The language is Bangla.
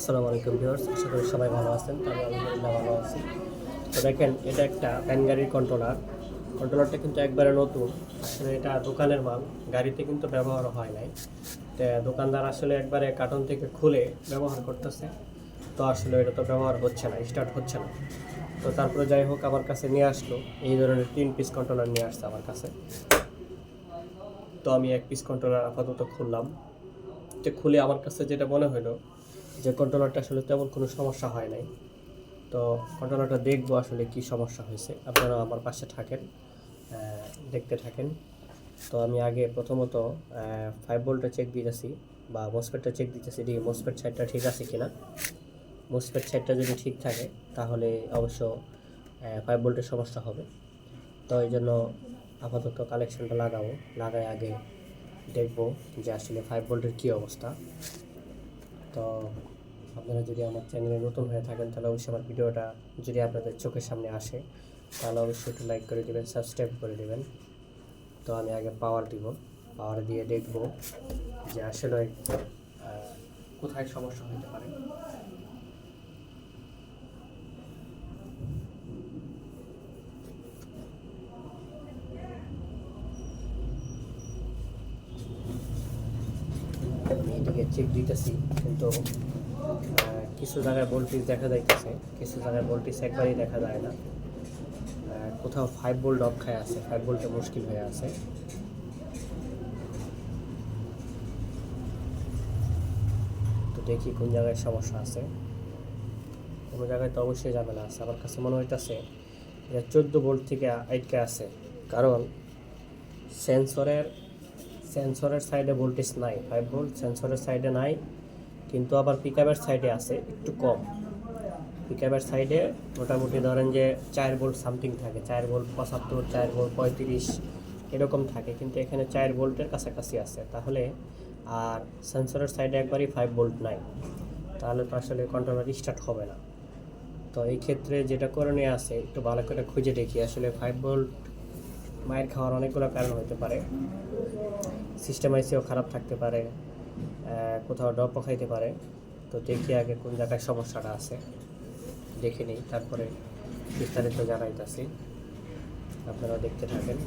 আসসালামু আলাইকুম ভিউয়ার্স, আশা করি সবাই ভালো আছেন। আমি আলহামদুলিল্লাহ ভালো আছি। তো দেখেন, এটা একটা ভ্যান গাড়ির কন্ট্রোলার কন্ট্রোলারটা কিন্তু একবারে নতুন। আসলে এটা দোকানের মাল, গাড়িতে কিন্তু ব্যবহার হয় নাই। তো দোকানদার আসলে একবারে কার্টন থেকে খুলে ব্যবহার করতেছে। তো আসলে এটা তো ব্যবহার হচ্ছে না স্টার্ট হচ্ছে না। তো তারপরে যাই হোক, আমার কাছে নিয়ে আসলো। এই ধরনের তিন পিস কন্ট্রোলার নিয়ে আসছে আমার কাছে। তো আমি এক পিস কন্ট্রোলার আপাতত খুললাম। তো খুলে আমার কাছে যেটা মনে হলো যে কন্ট্রোলারটা আসলে তেমন কোনো সমস্যা হয় নাই। তো কন্ট্রোলারটা দেখব আসলে কি সমস্যা হয়েছে। আপনারা আমার পাশে থাকেন দেখতে থাকেন। তো আমি আগে প্রথমত ফাইভ বোল্টটা চেক দিতেছি বা মসপেটটা চেক দিতেছি দেখি মসপেট সাইডটা ঠিক আছে কি না মসপেট সাইডটা যদি ঠিক থাকে, তাহলে অবশ্য ফাইভ বোল্টের সমস্যা হবে। তো এই জন্য আপাতত কালেকশানটা লাগাবো। লাগাই আগে দেখব যে আসলে ফাইভ ভোল্টের কী অবস্থা। তো আপনারা যদি আমার চ্যানেলে নতুন হয়ে থাকেন, তাহলে অবশ্যই আমার ভিডিওটা যদি আপনাদের চোখের সামনে আসে, তাহলে অবশ্যই একটু লাইক করে দেবেন সাবস্ক্রাইব করে দেবেন। তো আমি আগে পাওয়ার দিব পাওয়ার দিয়ে দেখব যে আসলে কোথায় সমস্যা হতে পারে। এদিকে চেক দিতেছি, কিন্তু কিছু জায়গায় ভোল্টেজ দেখা যাইতেছে, কিছু জায়গায় ভোল্টেজ একবারই দেখা যায় না। কোথাও ফাইভ ভোল্ট অফ খায় আছে ফাইভ ভোল্টে মুশকিল হয়ে আছে। তো দেখি কোন জায়গায় সমস্যা আছে। কোনো জায়গায় তো অবশ্যই ঝামেলা আছে। আমার কাছে মনে হইতেছে এটা চোদ্দ ভোল্ট থেকে আটকে আছে। কারণ সেন্সরের সেন্সরের সাইডে ভোল্টেজ নাই। ফাইভ ভোল্ট সেন্সরের সাইডে নাই। কিন্তু আবার পিকআপের সাইডে আছে, একটু কম। পিকআপের সাইডে মোটামুটি ধরেন যে চার বোল্ট সামথিং থাকে, চার বোল্ট পঁচাত্তর, চার বোল্ট পঁয়ত্রিশ, এরকম থাকে। কিন্তু এখানে চার বোল্টের কাছাকাছি আছে। তাহলে আর সেন্সরের সাইডে একবারই ফাইভ বোল্ট নাই। তাহলে তো আসলে কন্ট্রোলার স্টার্ট হবে না। তো এই ক্ষেত্রে যেটা করণীয় আছে, একটু ভালো করে খুঁজে দেখি। আসলে ফাইভ বোল্ট মায়ের খাওয়ার অনেকগুলো কারণ হতে পারে। সিস্টেম আইসিও খারাপ থাকতে পারে। কোথাও ডপ খাইতে পারে। তো দেখি আগে কোন জায়গায় সমস্যাটা আছে। দেখে নিই, তারপরে বিস্তারিত জানাইতেছি। আপনারা দেখতে থাকেন।